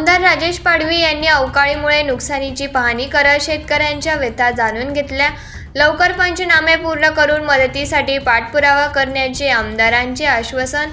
आमदार राजेश पाडवी यांनी अवकाळीमुळे नुकसानीची पाहणी करत शेतकऱ्यांच्या व्यथा जाणून घेतल्या. लवकर पंचनामे पूर्ण करून मदतीसाठी पाठपुरावा करण्याचे आमदारांचे आश्वासन.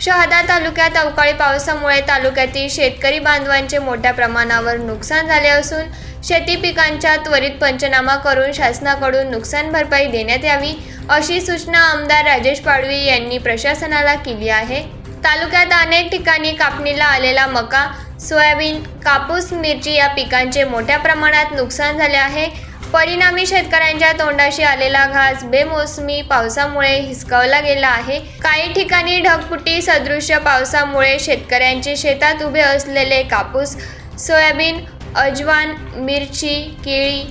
शहादा तालुक्यात अवकाळी पावसामुळे तालुक्यातील शेतकरी बांधवांचे मोठ्या प्रमाणावर नुकसान झाले असून शेती पिकांच्या त्वरित पंचनामा करून शासनाकडून नुकसान भरपाई देण्यात यावी अशी सूचना आमदार राजेश पाडवी यांनी प्रशासनाला केली आहे. तालुक्यात अनेक ठिकाणी कापणीला आलेला मका सोयाबीन कापूस मिरची या पिकांचे मोठ्या प्रमाणात नुकसान झाले आहे. परिणामी शेतकऱ्यांच्या तोंडाशी आलेला घास बेमोसमी पावसामुळे हिसकावला गेला आहे. काही ठिकाणी ढगफुटी सदृश्य पावसामुळे शेतकऱ्यांचे शेतात उभे असलेले कापूस सोयाबीन अजवान मिरची केळी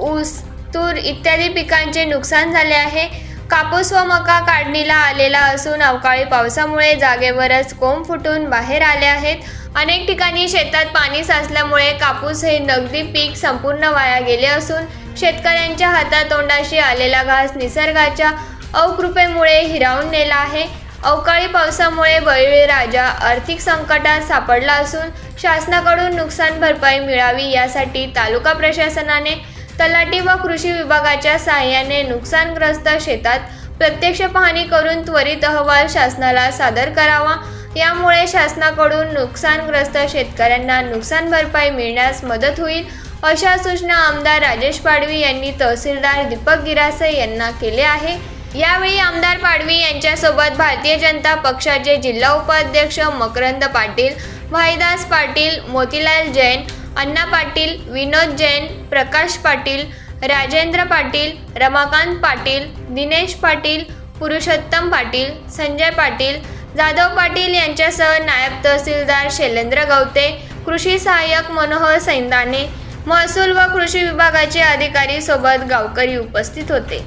ऊस तूर इत्यादी पिकांचे नुकसान झाले आहे. कापूस व मका काढणीला आलेला असून अवकाळी पावसामुळे जागेवरच कोंब फुटून बाहेर आले आहेत. अनेक ठिकाणी शेतात पाणी साचल्यामुळे कापूस हे नगदी पीक संपूर्ण वाया गेले असून शेतकऱ्यांच्या हातातोंडाशी आलेला घास निसर्गाच्या अवकृपेमुळे हिरावून नेला आहे. अवकाळी पावसामुळे बळीराजा आर्थिक संकटात सापडला असून शासनाकडून नुकसान भरपाई मिळावी यासाठी तालुका प्रशासनाने तलाठी व कृषी विभागाच्या सहाय्याने नुकसानग्रस्त शेतात प्रत्यक्ष पाहणी करून त्वरित अहवाल शासनाला सादर करावा. यामुळे शासनाकडून नुकसानग्रस्त शेतकऱ्यांना नुकसान भरपाई मिळण्यास मदत होईल अशा सूचना आमदार राजेश पाडवी यांनी तहसीलदार दीपक गिरासे यांना केले आहे. यावेळी आमदार पाडवी यांच्यासोबत भारतीय जनता पक्षाचे जिल्हा उपाध्यक्ष मकरंद पाटील भाईदास पाटील मोतीलाल जैन अण्णा पाटील विनोद जैन प्रकाश पाटील राजेंद्र पाटील रमाकांत पाटील दिनेश पाटील पुरुषोत्तम पाटील संजय पाटील जाधव पाटील यांच्यासह नायब तहसीलदार शैलेंद्र गवते कृषी सहाय्यक मनोहर सैंदाने महसूल व कृषी विभागाचे अधिकारी सोबत गावकरी उपस्थित होते.